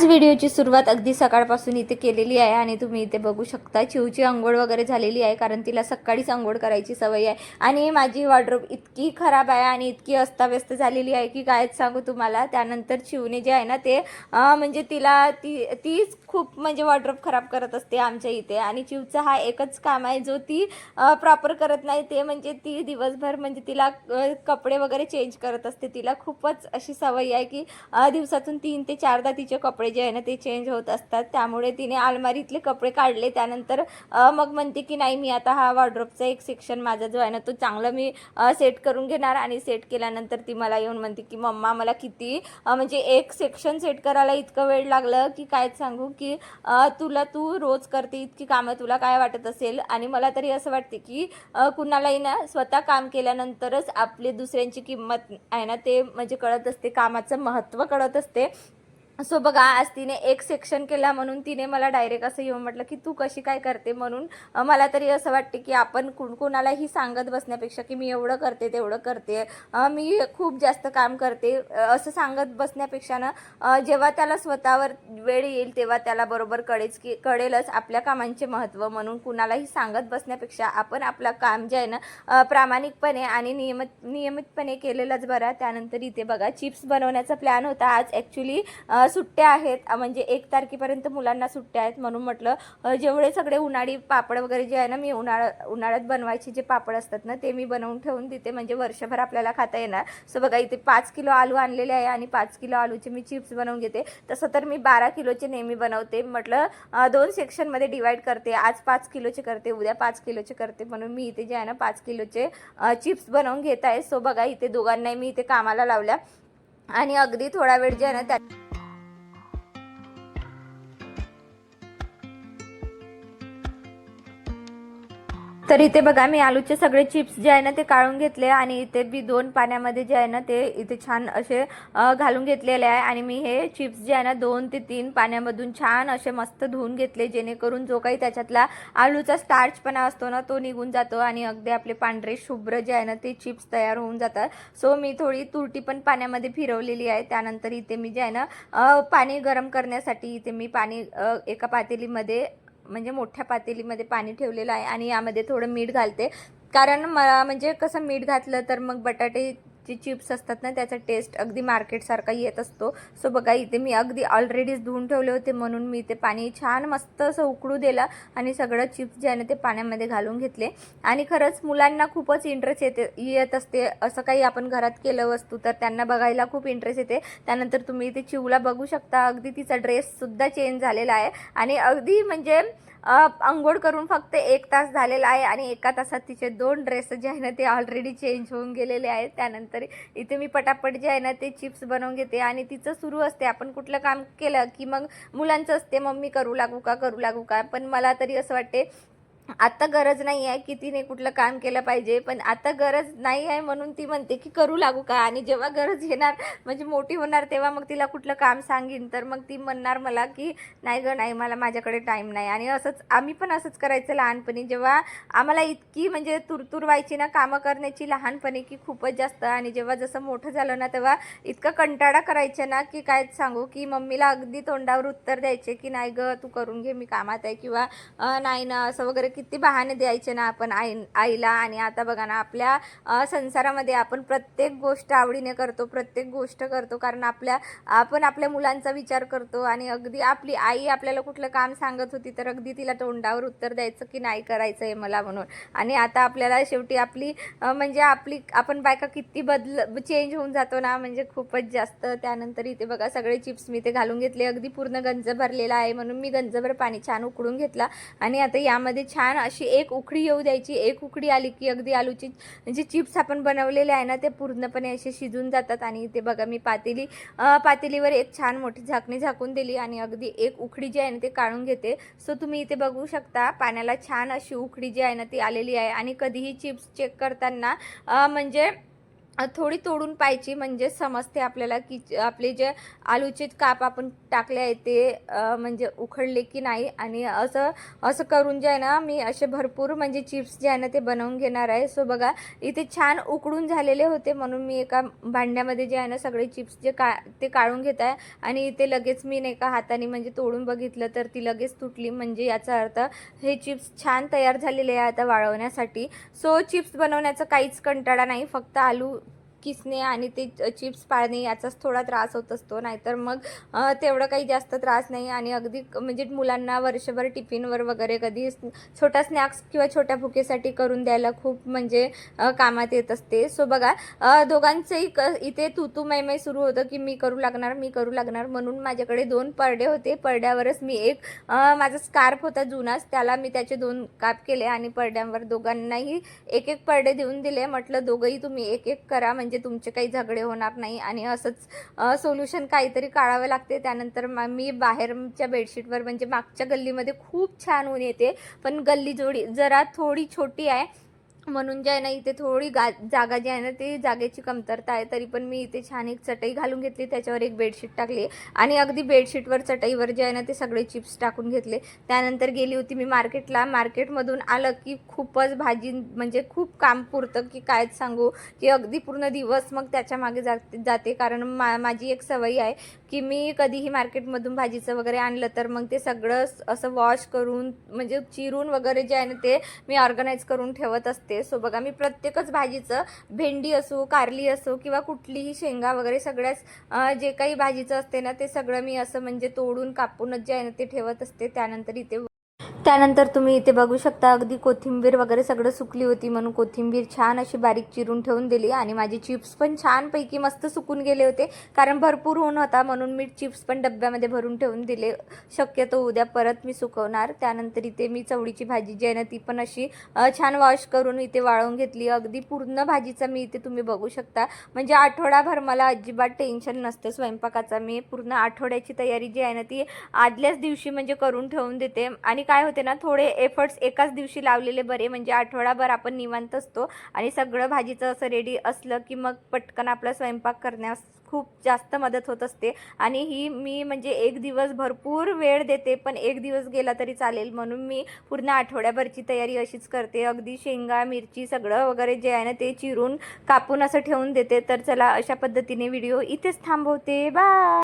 आज व्हिडिओची सुरुवात अगदी सकाळपासून इथे केलेली आहे आणि तुम्ही इथे बघू शकता चिवची आंघोळ वगैरे झालेली आहे कारण तिला सकाळीच आंघोळ करायची सवय आहे. आणि माझी वॉर्ड्रोब इतकी खराब आहे आणि इतकी अस्ताव्यस्त झालेली आहे की कायच सांगू तुम्हाला? त्यानंतर चिवने जे आहे ना ते म्हणजे तिला ती तीच खूप म्हणजे वॉर्ड्रोब खराब करत असते आमच्या इथे. आणि चिवचा हा एकच काम आहे जो ती प्रॉपर करत नाही ते म्हणजे ती दिवसभर म्हणजे तिला कपडे वगैरे चेंज करत असते. तिला खूपच अशी सवय आहे की दिवसातून तीन ते चारदा तिचे कपडे जे आहे ना ते चेंज होत असतात. त्यामुळे तिने अलमारीतले कपडे काढले. त्यानंतर मग म्हणते की नाही मी आता हा वॉर्ड्रोबचा एक सेक्शन माझा जो आहे ना तो चांगला मी सेट करून घेणार आणि सेट केल्यानंतर ती मला येऊन म्हणते की मम्मा मला किती म्हणजे एक सेक्शन सेट करायला इतकं वेळ लागलं की काय सांगू की तुला तू रोज करते इतकी कामं तुला काय वाटत असेल? आणि मला तरी असं वाटते की कुणालाही ना स्वतः काम केल्यानंतरच आपले दुसऱ्यांची किंमत आहे ना ते म्हणजे कळत असते. कामाचं महत्त्व कळत असते. सो बघा आज तिने एक सेक्शन केला म्हणून तिने मला डायरेक्ट असं येऊन म्हटलं की तू कशी काय करते? म्हणून मला तरी असं वाटते की आपण कुण कुणालाही सांगत बसण्यापेक्षा की मी एवढं करते तेवढं करते. मी खूप जास्त काम करते. असं सांगत बसण्यापेक्षा ना जेव्हा त्याला स्वतःवर वेळ येईल तेव्हा त्याला बरोबर कळेच की कळेलच आपल्या कामांचे महत्त्व म्हणून कुणालाही सांगत बसण्यापेक्षा आपण आपलं काम जे आहे ना प्रामाणिकपणे आणि नियमित नियमितपणे केलेलंच बरं. त्यानंतर इथे बघा चिप्स बनवण्याचा प्लॅन होता. आज ॲक्च्युली सुट्ट्या आहेत म्हणजे एक तारखेपर्यंत मुलांना सुट्ट्या आहेत म्हणून म्हटलं जेवढे सगळे उन्हाळी पापड वगैरे जे आहे ना मी उन्हाळा उन्हाळ्यात बनवायचे जे पापड असतात ना ते मी बनवून ठेवून देते. म्हणजे वर्षभर आपल्याला खाता येणार. सो बघा इथे पाच किलो आलू आणलेले आहे आणि पाच किलो आलूचे मी चिप्स बनवून घेते. तसं तर मी बारा किलोचे नेहमी बनवते. म्हटलं दोन सेक्शनमध्ये डिवाईड करते. आज पाच किलोचे करते उद्या पाच किलोचे करते. म्हणून मी इथे जे आहे ना पाच किलोचे चिप्स बनवून घेत आहे. सो बघा इथे दोघांनाही मी इथे कामाला लावल्या. आणि अगदी थोडा वेळ जे आहे ना त्या तर इथे बघा मी आलूचे सगळे चिप्स जे आहे ना ते काढून घेतले आणि इथे बी दोन पाण्यामध्ये जे आहे ना ते इथे छान असे घालून घेतलेले आहे आणि मी हे चिप्स जे आहे ना दोन ते तीन पाण्यामधून छान असे मस्त धुवून घेतले जेणेकरून जो काही त्याच्यातला आलूचा स्टार्चपणा असतो ना तो निघून जातो आणि अगदी आपले पांढरे शुभ्र जे आहे ना ते चिप्स तयार होऊन जातात. सो मी थोडी तुरटी पण पाण्यामध्ये फिरवलेली आहे. त्यानंतर इथे मी जे आहे ना पाणी गरम करण्यासाठी इथे मी पाणी एका पातेलीमध्ये म्हणजे मोठ्या पातेलीमध्ये पाणी ठेवलेलं आहे आणि यामध्ये थोडं मीठ घालते. कारण मला म्हणजे कसं मीठ घातलं तर मग बटाटे जे चिप्स असतात ना त्याचा टेस्ट अगदी मार्केटसारखा येत असतो. सो बघा इथे मी अगदी ऑलरेडीच धुवून ठेवले होते म्हणून मी ते पाणी छान मस्त असं उकळू दिलं आणि सगळं चिप्स जे आहे ना ते पाण्यामध्ये घालून घेतले. आणि खरंच मुलांना खूपच इंटरेस्ट येते येत असते. असं काही आपण घरात केलं वस्तू तर त्यांना बघायला खूप इंटरेस्ट येते. त्यानंतर तुम्ही इथे चिवला बघू शकता. अगदी तिचा ड्रेससुद्धा चेंज झालेला आहे. आणि अगदी म्हणजे आंघोळ करून फक्त एक तास झालेला आहे आणि एका तासात तिचे दोन ड्रेस जे आहे ना ते ऑलरेडी चेंज होऊन गेलेले आहेत. त्यानंतर इथे मी पटापट जे आहे ना ते चिप्स बनवून घेते आणि तिचं सुरू असते. आपण कुठलं काम केलं की मग मुलांचं असते मम्मी करू लागू का करू लागू का? पण मला तरी असं वाटते आत्ता गरज नाही आहे की तिने कुठलं काम केलं पाहिजे पण आता गरज नाही आहे म्हणून ती म्हणते की करू लागू का? आणि जेव्हा गरज येणार म्हणजे मोठी होणार तेव्हा मग तिला कुठलं काम सांगेन. तर मग ती म्हणणार मला की नाही गं नाही मला माझ्याकडे टाईम नाही. आणि असंच आम्ही पण असंच करायचं लहानपणी. जेव्हा आम्हाला इतकी म्हणजे तुरतुर व्हायची ना कामं करण्याची लहानपणी की खूपच जास्त. आणि जेव्हा जसं मोठं झालं ना तेव्हा इतका कंटाळा करायचं ना की काय सांगू? की मम्मीला अगदी तोंडावर उत्तर द्यायचे की नाही गं तू करून घे मी कामात आहे. किंवा नाही ना असं वगैरे किती बहाणे द्यायचे ना आपण आई आईला आणि आता बघा ना आपल्या संसारामध्ये आपण प्रत्येक गोष्ट आवडीने करतो प्रत्येक गोष्ट करतो कारण आपल्या आपण आपल्या मुलांचा विचार करतो आणि अगदी आपली आई आपल्याला कुठलं काम सांगत होती तर अगदी तिला तोंडावर उत्तर द्यायचं की नाही करायचं आहे मला म्हणून. आणि आता आपल्याला शेवटी आपली म्हणजे आपली आपण बायका किती बदल चेंज होऊन जातो ना म्हणजे खूपच जास्त. त्यानंतर इथे बघा सगळे चिप्स मी ते घालून घेतले अगदी पूर्ण गंज भरलेला आहे म्हणून मी गंजभर पाणी छान उकडून घेतला. आणि आता यामध्ये छान छान अशी एक उकडी येऊ द्यायची एक उकडी आली की अगदी आलूची जे चिप्स आपण बनवलेले आहे ना ते पूर्णपणे असे शिजून जातात आणि इथे बघा मी पातेली पातेलीवर एक छान मोठी झाकणी झाकून दिली आणि अगदी एक उकडी जी आहे ना ते काढून घेते. सो तुम्ही इथे बघू शकता पाण्याला छान अशी उकडी जी आहे ना ती आलेली आहे. आणि कधीही चिप्स चेक करताना म्हणजे थोडी तोडून पाहायची. म्हणजे समजते आपल्याला की आपले जे आलूचे काप आपण टाकले आहे ते म्हणजे उखडले की नाही. आणि असं असं करून जे आहे ना मी असे भरपूर म्हणजे चिप्स जे आहे ना ते बनवून घेणार आहे. सो बघा इथे छान उकडून झालेले होते. म्हणून मी एका भांड्यामध्ये जे आहे ना सगळे चिप्स जे का ते काढून घेत आहे. आणि इथे लगेच मी नाही का हाताने म्हणजे तोडून बघितलं तर ती लगेच तुटली. म्हणजे याचा अर्थ हे चिप्स छान तयार झालेले आहे आता वाळवण्यासाठी. सो चिप्स बनवण्याचा काहीच कंटाळा नाही. फक्त आलू किसणे आणि ते चिप्स पाळणे याचाच थोडा त्रास होत असतो. नाहीतर मग तेवढं काही जास्त त्रास नाही आणि अगदी म्हणजे मुलांना वर्षभर टिफिनवर वगैरे कधी छोटा स्नॅक्स किंवा छोट्या भुकेसाठी करून द्यायला खूप म्हणजे कामात येत असते. सो बघा दोघांचंही क इथे तू तू मै मै सुरू होतं की मी करू लागणार मी करू लागणार म्हणून माझ्याकडे दोन परडे होते. पडड्यावरच मी एक माझा स्कार्फ होता जुनाच त्याला मी त्याचे दोन काप केले आणि पडड्यांवर दोघांनाही एक एक पडडे देऊन दिले. म्हटलं दोघंही तुम्ही एक एक करा. म्हणजे म्हणजे तुमचे काही झगडे होणार नाही आणि असंच सोल्युशन काहीतरी काढावं लागते. त्यानंतर मग मी बाहेरच्या बेडशीटवर म्हणजे मागच्या गल्लीमध्ये खूप छान ऊन येते. पण गल्ली जोडी जरा थोडी छोटी आहे. म्हणून जे आहे ना इथे थोडी गा जागा जी आहे ना ती जागेची कमतरता आहे. तरी पण मी इथे छान एक चटई घालून घेतली. त्याच्यावर एक बेडशीट टाकली. आणि अगदी बेडशीटवर चटईवर जे आहे ना ते सगळे चिप्स टाकून घेतले. त्यानंतर गेली होती मी मार्केटला. मार्केटमधून आलं की खूपच भाजी म्हणजे खूप काम पुरतं की कायच सांगू की अगदी पूर्ण दिवस मग त्याच्यामागे जाते जाते. कारण मा माझी एक सवय आहे की मी कधीही मार्केटमधून भाजीचं वगैरे आणलं तर मग ते सगळं असं वॉश करून म्हणजे चिरून वगैरे जे आहे ना ते मी ऑर्गनाईज करून ठेवत असते. सो बघा मी प्रत्येकच भाजीचं भेंडी असो कारली असो किंवा कुठलीही शेंगा वगैरे सगळ्याच जे काही भाजीचं असते ना ते सगळं मी असं म्हणजे तोडून कापूनच जे आहे ना ते ठेवत असते. त्यानंतर इथे त्यानंतर तुम्ही इथे बघू शकता अगदी कोथिंबीर वगैरे सगळं सुकली होती म्हणून कोथिंबीर छान अशी बारीक चिरून ठेवून दिली आणि माझे चिप्स पण छानपैकी मस्त सुकून गेले होते कारण भरपूर ऊन होता म्हणून मी चिप्स पण डब्यामध्ये भरून ठेवून दिले. शक्यतो उद्या परत मी सुकवणार. त्यानंतर इथे मी चवळीची भाजी जी आहे ना ती पण अशी छान वॉश करून इथे वाळवून घेतली. अगदी पूर्ण भाजीचा मी इथे तुम्ही बघू शकता. म्हणजे आठवडाभर मला अजिबात टेन्शन नसतं. स्वयंपाकाचा मी पूर्ण आठवड्याची तयारी जी आहे ना ती आदल्याच दिवशी म्हणजे करून ठेवून देते. आणि काय होते ना थोडे एफर्ट्स एकाच दिवशी लावलेले बरे. म्हणजे आठवडाभर आपण निवांत असतो आणि सगळं भाजीचं असं रेडी असलं की मग पटकन आपला स्वयंपाक करण्यास खूप जास्त मदत होत असते. आणि ही मी म्हणजे एक दिवस भरपूर वेळ देते पण एक दिवस गेला तरी चालेल म्हणून मी पूर्ण आठवड्याभरची तयारी अशीच करते. अगदी शेंगा मिरची सगळं वगैरे जे आहे ना ते चिरून कापून असं ठेवून देते. तर चला अशा पद्धतीने व्हिडिओ इथेच थांबवते. बाय!